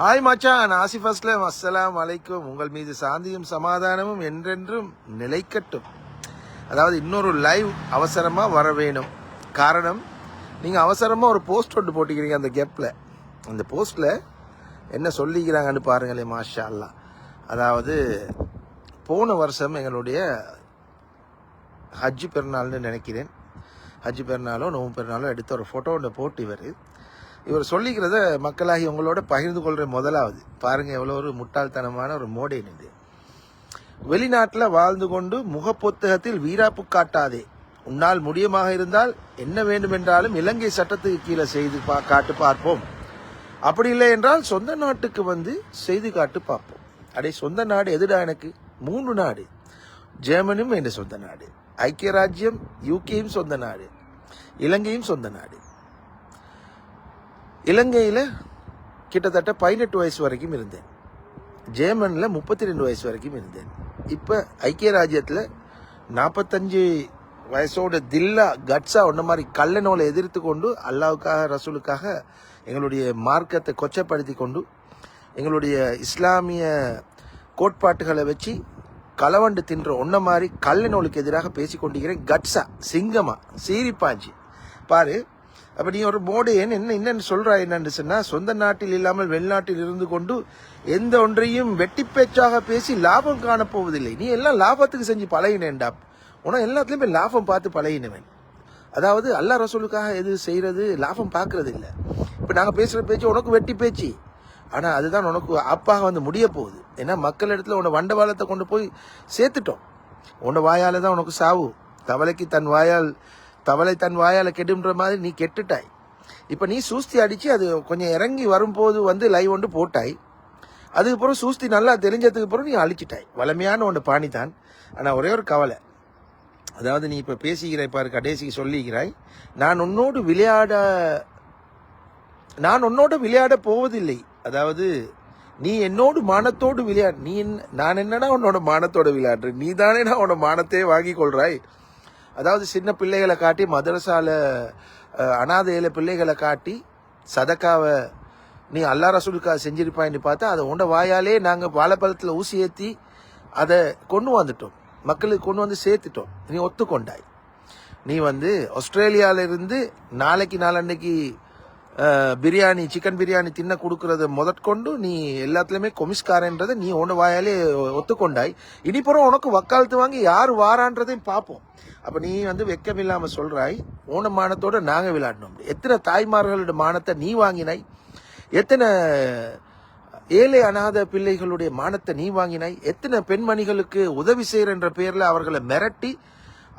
Hi மச்சான். ஆசிஃப் அஸ்லாம் அஸ்ஸலாம் அலைக்கும். உங்கள் மீது சாந்தியும் சமாதானமும் என்றென்றும் நிலைக்கட்டும். அதாவது இன்னொரு லைவ் அவசரமாக வர வேணும். காரணம் நீங்கள் அவசரமாக ஒரு போஸ்ட் ஒன்று போட்டுக்கிறீங்க அந்த கெப்பில் அந்த போஸ்ட்டில் என்ன சொல்லிக்கிறாங்கன்னு பாருங்களே மாஷா அல்லா அதாவது போன வருஷம் எங்களுடைய ஹஜ்ஜு பெருநாள்னு நினைக்கிறேன். ஹஜ்ஜு பெருநாளோ நோம்பு பெருநாளோ எடுத்த ஒரு ஃபோட்டோ ஒன்று போட்டு இவர். இவர் சொல்லிக்கிறத மக்களாகி உங்களோட பகிர்ந்து கொள்கிற முதலாவது. பாருங்க எவ்வளோ ஒரு முட்டாள்தனமான ஒரு மோடேன் இது. வெளிநாட்டில் வாழ்ந்து கொண்டு முகப்புத்தகத்தில் வீராப்பு காட்டாதே. உன்னால் முடியமாக இருந்தால் என்ன வேண்டுமென்றாலும் இலங்கை சட்டத்துக்கு கீழே செய்து பா காட்டு பார்ப்போம். அப்படி இல்லை என்றால் சொந்த நாட்டுக்கு வந்து செய்து காட்டு பார்ப்போம். அடே சொந்த நாடு எதுடா எனக்கு? மூன்று நாடு. ஜெர்மனியும் என் சொந்த நாடு. ஐக்கிய ராஜ்யம் யூகேயும் சொந்த நாடு. இலங்கையும் சொந்த நாடு. இலங்கையில் கிட்டத்தட்ட பதினெட்டு வயசு வரைக்கும் இருந்தேன். ஜேர்மனில் முப்பத்தி ரெண்டு வயசு வரைக்கும் இருந்தேன். இப்போ ஐக்கிய ராஜ்யத்தில் நாற்பத்தஞ்சு வயசோட தில்லா கட்ஸா ஒன்ன மாதிரி கள்ள நோலை எதிர்த்து கொண்டு அல்லாவுக்காக ரசூலுக்காக எங்களுடைய மார்க்கத்தை கொச்சப்படுத்தி கொண்டு எங்களுடைய இஸ்லாமிய கோட்பாட்டுகளை வச்சு களவண்டு தின்ற ஒன்ன மாதிரி கள்ள நூலுக்கு எதிராக பேசிக்கொண்டிருக்கிறேன் கட்ஸா சிங்கமா சீரிப்பாஞ்சி பாரு அப்போ நீ ஒரு மோடையன் என்ன என்னன்னு சொல்கிறா என்னன்னு சொன்னால் சொந்த நாட்டில் இல்லாமல் வெளிநாட்டில் இருந்து கொண்டு எந்த ஒன்றையும் வெட்டி பேச்சாக பேசி லாபம் காணப்போவதில்லை நீ எல்லாம் லாபத்துக்கு செஞ்சு பழகினேன்டா. உனக்கு எல்லாத்துலேயுமே லாபம் பார்த்து பழகினவன். அதாவது அல்லாஹ் ரசூலுக்காக எது செய்கிறது லாபம் பார்க்கறது இல்லை இப்போ நாங்கள் பேசுகிற பேச்சு உனக்கு வெட்டி பேச்சு. ஆனால் அதுதான் உனக்கு அப்பாக வந்து முடிய போகுது. ஏன்னா மக்கள் இடத்துல உன்னை வண்டவாளத்தை கொண்டு போய் சேர்த்துட்டோம். உன்னை வாயால் தான் உனக்கு சாவு. தவளைக்கு தன் வாயால் தவளை தன் வாயால் கெடுன்ற மாதிரி நீ கெட்டுட்டாய். இப்போ நீ சூஸ்தி அடித்து அது கொஞ்சம் இறங்கி வரும்போது வந்து லைவ் ஒன்று போட்டாய். அதுக்கப்புறம் சூஸ்தி நல்லா தெரிஞ்சதுக்கு அப்புறம் நீ அழிச்சிட்டாய். வலிமையான ஒன்று பாணி தான் ஒரே ஒரு கவலை. அதாவது நீ இப்போ பேசுகிறாய் பாரு கடைசிக்கு சொல்லிக்கிறாய். நான் உன்னோடு விளையாட நான் உன்னோடு விளையாட போவதில்லை. அதாவது நீ என்னோடு மானத்தோடு விளையாடு நீ நான் என்னடா உன்னோட மானத்தோட விளையாடுற நீ தானே நான் உன்னோட மானத்தையே வாங்கி கொள்றாய்? அதாவது சின்ன பிள்ளைகளை காட்டி மதரசால அஹ், அனாதையில பிள்ளைகளை காட்டி சதக்காவை நீ அல்லா ரசூலுக்கா செஞ்சிருப்பாயின்னு பார்த்தா அதை உண்ட வாயாலே நாங்கள் வாழைப்பழத்தில் ஊசி ஏற்றி அதை கொண்டு வந்துட்டோம். மக்களுக்கு கொண்டு வந்து சேர்த்துட்டோம். நீ ஒத்துக்கொண்டாய். நீ வந்து ஆஸ்திரேலியாவிலிருந்து நாளைக்கு நாளன்னைக்கு பிரியாணி சிக்கன் பிரியாணி தின்ன கொடுக்கறத முதற்கொண்டு நீ எல்லாத்துலயுமே கொமிஸ்காரன்றதை நீ ஒன்று வாயாலே ஒத்துக்கொண்டாய். இனிப்புறம் உனக்கு வக்காலத்து வாங்கி யார் வாரான்றதையும் பார்ப்போம் அப்போ நீ வந்து வெக்கம் இல்லாமல் சொல்றாய் ஓன மானத்தோடு நாங்கள் விளையாடணும் எத்தனை தாய்மார்களோட மானத்தை நீ வாங்கினாய்? எத்தனை ஏழை அனாத பிள்ளைகளுடைய மானத்தை நீ வாங்கினாய்? எத்தனை பெண்மணிகளுக்கு உதவி செய்கிற என்ற பெயரில் அவர்களை மிரட்டி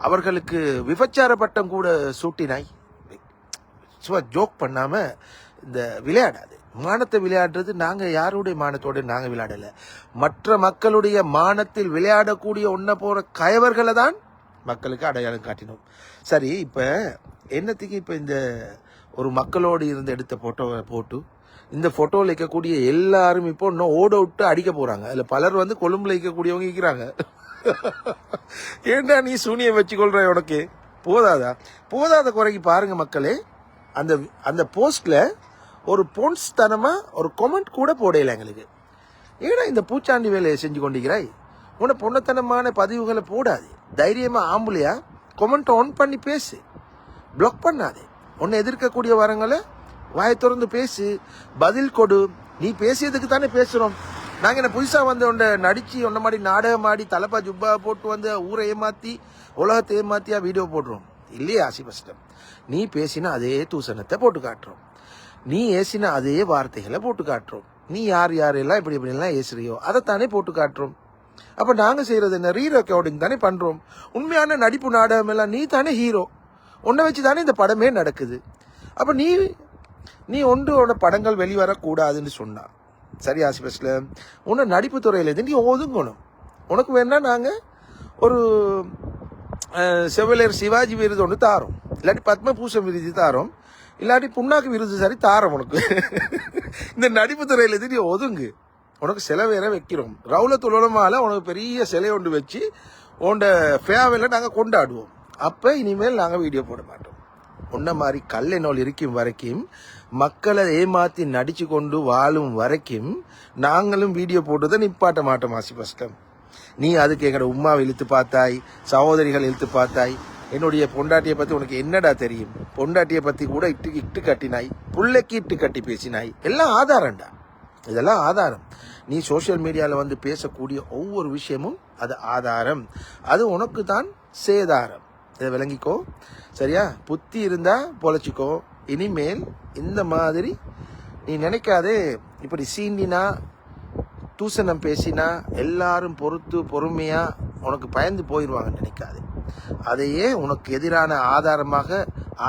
அவர்களுக்கு விபச்சார பட்டம் கூட சூட்டினாய்? சும்மா ஜோக் பண்ணாம இந்த விளையாடாது. மானத்தை விளையாடுறது நாங்க யாருடைய மானத்தோட நாங்க விளையாடல. மற்ற மக்களுடைய மானத்தில் விளையாடக்கூடிய ஒன்ன போற கயவர்களை தான் மக்களுக்கு அடையாளம் காட்டினோம். சரி இப்ப என்னத்துக்கு இப்ப இந்த ஒரு மக்களோடு இருந்து எடுத்த போட்டோவை போட்டு இந்த போட்டோவில் இருக்கக்கூடிய எல்லாரும் இப்போ இன்னும் ஓட விட்டு அடிக்க போறாங்க. அதுல பலர் வந்து கொழும்புல இருக்கக்கூடியவங்க இருக்கிறாங்க. ஏண்டா நீ சூனியம் வச்சுக்கொள்ற உனக்கு? போதாதா? போதாத குறைக்கு பாருங்க மக்களே. அந்த அந்த போஸ்ட்டில் ஒரு போன்ஸ் தனமாக ஒரு கொமெண்ட் கூட போடையில எங்களுக்கு. ஏன்னா இந்த பூச்சாண்டி வேலையை செஞ்சு கொண்டிருக்கிறாய்? உன பொண்ணத்தனமான பதிவுகளை போடாது. தைரியமாக ஆம்புலையா கொமெண்ட்டை ஆன் பண்ணி பேசு. பிளாக் பண்ணாதே. உன்னை எதிர்க்கக்கூடிய வரங்களை வாயை திறந்து பேசு. பதில் கொடு. நீ பேசியதுக்கு தானே பேசுகிறோம் நாங்கள் என்ன புதுசாக வந்து உன்னை நடித்து உன்ன மாதிரி நாடகம் ஆடி தலைப்பா ஜுப்பா போட்டு வந்து ஊரை ஏமாற்றி உலகத்தை ஏமாற்றியா வீடியோ போடுறோம். இல்லையே ஆசிபஸ்டம் நீ பேசின அதே தூசணத்தை போட்டு காட்டுறோம். நீ ஏசின அதே வார்த்தைகளை போட்டு காட்டுறோம். நீ யார் யாரெல்லாம் இப்படி இப்படி எல்லாம் ஏசுறியோ அதைத்தானே போட்டு காட்டுறோம். அப்போ நாங்கள் செய்கிறது என்ன? ரீ ரெக்கார்டிங் தானே பண்ணுறோம் உண்மையான நடிப்பு நாடகம் எல்லாம் நீ தானே ஹீரோ உன்னை வச்சு தானே இந்த படமே நடக்குது. அப்போ நீ நீ ஒன்றோட படங்கள் வெளிவரக்கூடாதுன்னு சொன்னா. சரி ஆசிபஸ்ல உன்னை நடிப்பு துறையில இருந்து நீ ஒதுங்கணும். உனக்கு வேணா நாங்கள் ஒரு செவிலியர் சிவாஜி விருது ஒன்று தாரோம் இல்லாட்டி பத்மபூஷன் விருது தாரோம் இல்லாட்டி புண்ணாக்கு விருது சரி தாரோம் உனக்கு இந்த நடிப்பு துறையில் இருந்து நீ ஒதுங்கு உனக்கு சிலை வேற வைக்கிறோம் ரவுல துளமால உனக்கு பெரிய சிலை ஒன்று வச்சு உன்னோட ஃபேவெல்லாம் நாங்கள் கொண்டாடுவோம் அப்போ இனிமேல் நாங்கள் வீடியோ போட மாட்டோம் உன்ன மாதிரி கல்லை நோல் இருக்கும் வரைக்கும் மக்களை ஏமாற்றி நடிச்சு கொண்டு வாழும் வரைக்கும் நாங்களும் வீடியோ போட்டதை நிப்பாட்ட மாட்டோம் ஆசி பஸ்டம் நீ அதுக்கு எங்களோட உமாவை இழுத்து பார்த்தாய் சகோதரிகள் இழுத்து பார்த்தாய். என்னுடைய பொண்டாட்டியை பற்றி உனக்கு என்னடா தெரியும்? பொண்டாட்டியை பற்றி கூட இட்டு இட்டு கட்டினாய் பிள்ளைக்கு இட்டு கட்டி பேசினாய். எல்லாம் ஆதாரம்டா. இதெல்லாம் ஆதாரம். நீ சோஷியல் மீடியாவில் வந்து பேசக்கூடிய ஒவ்வொரு விஷயமும் அது ஆதாரம். அது உனக்கு தான் சேதாரம். இதை விளங்கிக்கோ. சரியா? புத்தி இருந்தால் பொழைச்சிக்கோ. இனிமேல் இந்த மாதிரி நீ நினைக்காதே. இப்படி சீண்டினா தூசணம் பேசினா எல்லாரும் பொறுத்து பொறுமையா உனக்கு பயந்து போயிடுவாங்கன்னு நினைக்காது. அதையே உனக்கு எதிரான ஆதாரமாக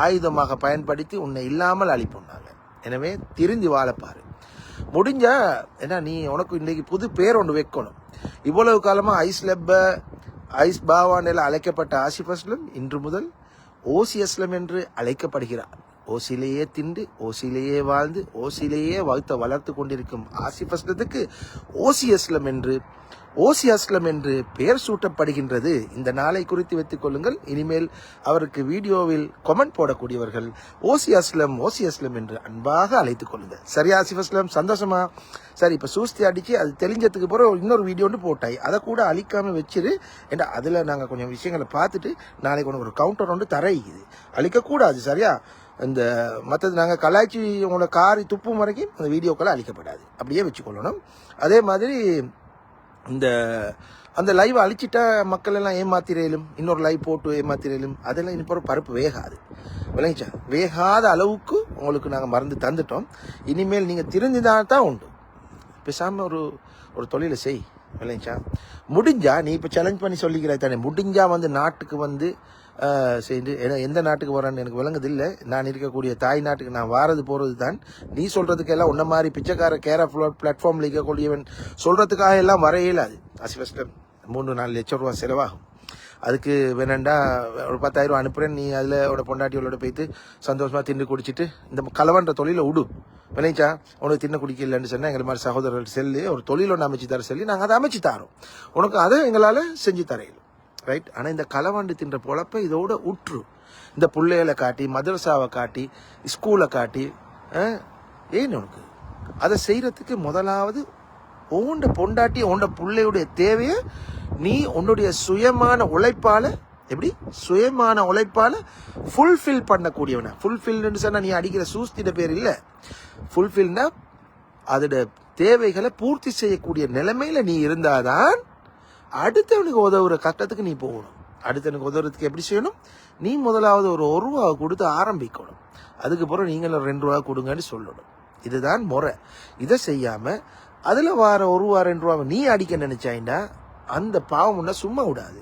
ஆயுதமாக பயன்படுத்தி உன்னை இல்லாமல் அழிப்புண்டாங்க எனவே திரிந்து வாழப்பாரு முடிஞ்சா ஏன்னா நீ உனக்கு இன்னைக்கு புது பேர் ஒன்று வைக்கணும். இவ்வளவு காலமாக ஐஸ் லெப்ப ஐஸ் பாவான் எல்லாம் அழைக்கப்பட்ட ஆசிஃப் அஸ்லம் இன்று முதல் ஓசி அஸ்லம் என்று அழைக்கப்படுகிறார். ஓசிலேயே திண்டு ஓசிலேயே வாழ்ந்து ஓசிலேயே வாழ்த்த வளர்த்து கொண்டிருக்கும் ஆசிப் அஸ்லத்துக்கு ஓசி அஸ்லம் என்று ஓசி அஸ்லம் என்று பெயர் சூட்டப்படுகின்றது. இந்த நாளை குறித்து வைத்துக் கொள்ளுங்கள். இனிமேல் அவருக்கு வீடியோவில் கொமெண்ட் போடக்கூடியவர்கள் ஓசி அஸ்லம் ஓசி அஸ்லம் என்று அன்பாக அழைத்துக் கொள்ளுங்கள். சரி ஆசிப் அஸ்லம் சந்தோஷமா? சரி இப்போ சூஸ்தி அடிச்சு அது தெளிஞ்சதுக்கு பிறகு இன்னொரு வீடியோ ஒன்று போட்டாய். அதை கூட அழிக்காம வச்சிரு. ஏன்னா அதில் நாங்கள் கொஞ்சம் விஷயங்களை பார்த்துட்டு நாளைக்கு ஒன்று ஒரு கவுண்டர் ஒன்று தர இது. அழிக்க சரியா? இந்த மற்றது நாங்கள் கலாய்ச்சி உங்களோட காரி துப்பும் வரைக்கும் அந்த வீடியோக்களை அழிக்கப்படாது அப்படியே வச்சுக்கொள்ளணும். அதே மாதிரி இந்த அந்த லைவ் அழிச்சிட்டா மக்கள் எல்லாம் ஏமாத்திரையிலும் இன்னொரு லைவ் போட்டு ஏமாத்திரையிலும் அதெல்லாம் இனி பிறகு பருப்பு வேகாது. விளங்கிச்சா? வேகாத அளவுக்கு உங்களுக்கு நாங்கள் மருந்து தந்துட்டோம். இனிமேல் நீங்கள் திருந்திதான் தான் உண்டு. பேசாமல் ஒரு ஒரு தொழிலை செய். விளைச்சா முடிஞ்சா நீ இப்போ சேலஞ்ச் பண்ணி சொல்லிக்கிற தானே. முடிஞ்சா வந்து நாட்டுக்கு வந்து ஆஹ், செய்து ஏன்னா எந்த நாட்டுக்கு போகிறான்னு எனக்கு விளங்குதில்லை. நான் இருக்கக்கூடிய தாய் நாட்டுக்கு நான் வாரது போகிறது தான் நீ சொல்கிறதுக்கெல்லாம் உன்ன மாதிரி பிச்சைக்கார கேர பிளாட்ஃபார்மில் இருக்கக்கூடியவன் சொல்கிறதுக்காக எல்லாம் வர இயலாது அசிவஸ்டம் மூணு நாலு லட்சம் ரூபா செலவாகும். அதுக்கு வேணாண்டா ஒரு பத்தாயிரம் ரூபா நீ அதில் உட பொண்டாட்டியோட போயிட்டு சந்தோஷமாக தின்னு குடிச்சிட்டு இந்த கலவன்ற தொழிலை விடு விளைச்சா உனக்கு தின்ன குடிக்கலன்னு சொன்னால் எங்களை மாதிரி சகோதரர்கள் செல்லு ஒரு தொழில் ஒன்று அமைச்சு தர சொல்லி நாங்கள் அதை அமைச்சு தரோம். உனக்கு அதை எங்களால் செஞ்சு தரையிலும் ரைட் ஆனால் இந்த களவாண்டு தின்ற பொழப்ப இதோட உற்று. இந்த பிள்ளைகளை காட்டி மதரசாவை காட்டி ஸ்கூலை காட்டி ஏன் உனக்கு? அதை செய்கிறதுக்கு முதலாவது ஓண்ட பொண்டாட்டி ஓண்ட பிள்ளையுடைய தேவையை நீ உன்னுடைய சுயமான உழைப்பால் எப்படி? சுயமான உழைப்பால் ஃபுல்ஃபில் பண்ணக்கூடியவனை. ஃபுல்ஃபில்னு சொன்னால் நீ அடிக்கிற சூஸ்திட பேர் இல்லை. ஃபுல்ஃபில்னா அதோட தேவைகளை பூர்த்தி செய்யக்கூடிய நிலைமையில நீ இருந்தாதான் அடுத்தவனுக்கு உதவுற கட்டத்துக்கு நீ போகணும். அடுத்தவனுக்கு உதவுறதுக்கு எப்படி செய்யணும்? நீ முதலாவது ஒரு ஒரு ரூபா கொடுத்து ஆரம்பிக்கணும். அதுக்கப்புறம் நீங்களும் ரெண்டு ரூபா கொடுங்கன்னு சொல்லணும். இதுதான் முறை. இதை செய்யாம அதில் வார ஒரு ரூபா ரெண்டு ரூபாவை நீ அடிக்க நினைச்சாயின்னா அந்த பாவம் சும்மா விடாது.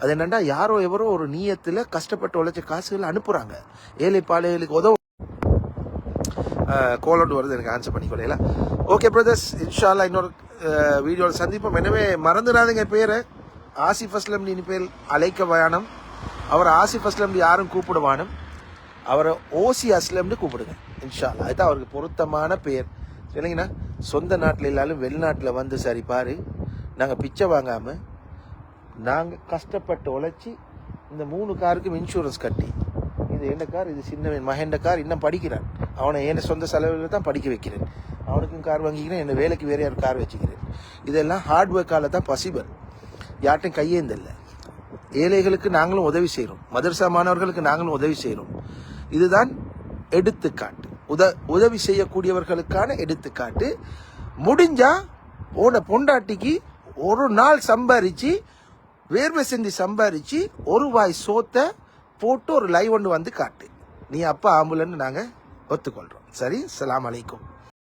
அது என்னண்டா யாரோ எவரோ ஒரு நீயத்தில் கஷ்டப்பட்டு உழைச்ச காசுகள் அனுப்புறாங்க. ஏழை பாலைகளுக்கு உதவும் கோலோட்டு வருது எனக்கு ஆன்சர் பண்ணிக்கொள்ள ஓகே பிரதர்ஸ் இன்ஷால்லா இன்னொரு வீடியோவில் சந்திப்போம். எனவே மறந்துடாதீங்க பேரை. ஆசிஃப் அஸ்லம் இனி பேர் அழைக்க வேணும் அவர் ஆசிஃப் அஸ்லம் யாரும் கூப்பிடுவானும். அவரை ஓசி அஸ்லம்னு கூப்பிடுங்க. இன்ஷால்லா அதுதான் அவருக்கு பொருத்தமான பெயர் இல்லைங்கண்ணா சொந்த நாட்டில் இல்லாலும் வெளிநாட்டில் வந்து சரி பாரு. நாங்கள் பிச்சை வாங்காமல் நாங்கள் கஷ்டப்பட்டு உழைச்சி இந்த மூணு காருக்கும் இன்சூரன்ஸ் கட்டி. இது என்ன கார்? இது சின்னவன் மகேண்ட கார். இன்னும் படிக்கிறான் அவனை என் சொந்த செலவில் தான் படிக்க வைக்கிறேன். அவனுக்கும் கார் வாங்கிக்கிறேன் என்ன வேலைக்கு வேற யார் கார் வச்சுக்கிறேன். இதெல்லாம் ஹார்ட் ஒர்க்கால் தான் பாசிபிள் யார்ட்டும் கையேந்தில்லை ஏழைகளுக்கு நாங்களும் உதவி செய்கிறோம் மதரசா மாணவர்களுக்கு நாங்களும் உதவி செய்கிறோம் இதுதான் எடுத்துக்காட்டு. உத உதவி செய்யக்கூடியவர்களுக்கான எடுத்துக்காட்டு. முடிஞ்சா உன பொண்டாட்டிக்கு ஒரு நாள் சம்பாரித்து வேர்வை செஞ்சு சம்பாரித்து ஒரு வாய் சோத்தை போட்டு ஒரு லைவ் ஒன்று வந்து காட்டு. நீ அப்பா ஆம்புலன்னு நாங்கள் ஒத்துக்கொள்கிறோம் சரி அஸ்ஸலாமு அலைக்கும்.